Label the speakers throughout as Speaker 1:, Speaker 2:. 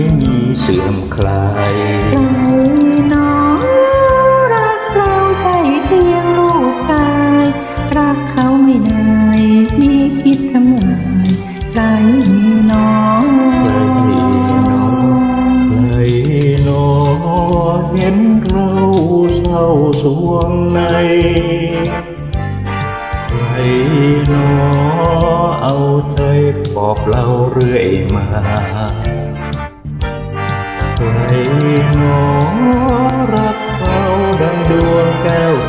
Speaker 1: ไม่มีเสื่อมคลาย
Speaker 2: ใครหนอรักเราใช่เพียงลูกชายรักเขาไม่ได้มีคิดทำลายใครหนอ
Speaker 1: ใครหนอใครหนอเห็นเราเศร้าสวงในใครหนอเอาใจปอบเราเรื่อยมา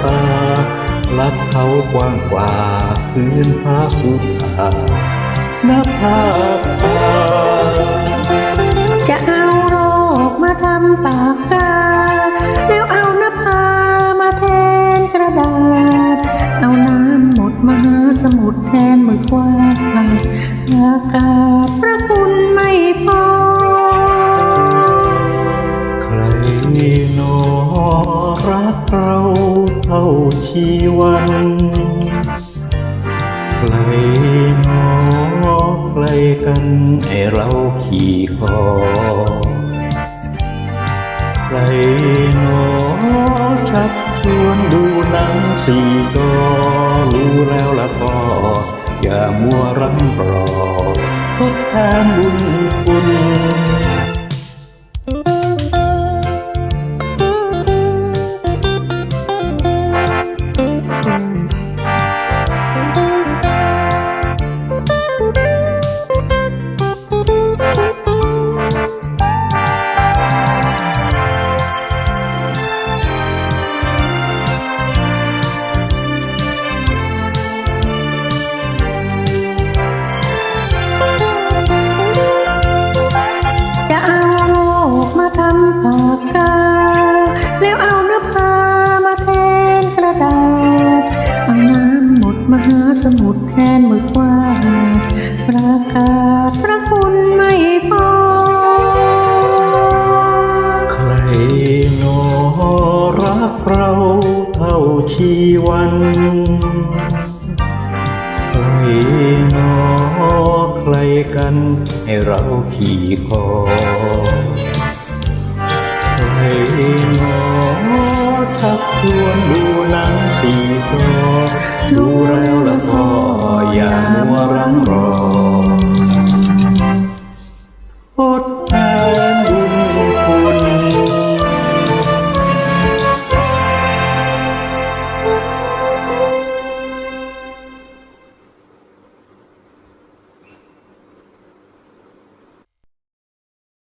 Speaker 1: ตารักเขากว้างกว่าพื้นฟ้าสุธาน้าผากตา
Speaker 2: จะเอาโรคมาทำปากกา แล้วเอาน้าผามาแทนกระดาษ เอาน้ำหมดมหาสมุทรแทนมือกว้างอากาศพระคุณไม่พอ
Speaker 1: ใครหนอรักเรา เท่าชีวันใครหนอใครกันไอเราขี่คอใครหนอชักชวนดูหนังสี่จอรู้แล้วละก็อย่ามัวรำรอทดแทนบุญ
Speaker 2: มหาสมุทรแทนมือกว้างประกาศพระคุณไม่พอ
Speaker 1: ใครหนอรักเราเท่าชีวันใครหนอใครกันให้เราขี่คอใครหนอ ชักชวนดูหนังสีจอดูแล้วละก็อย่ามัวรังรอ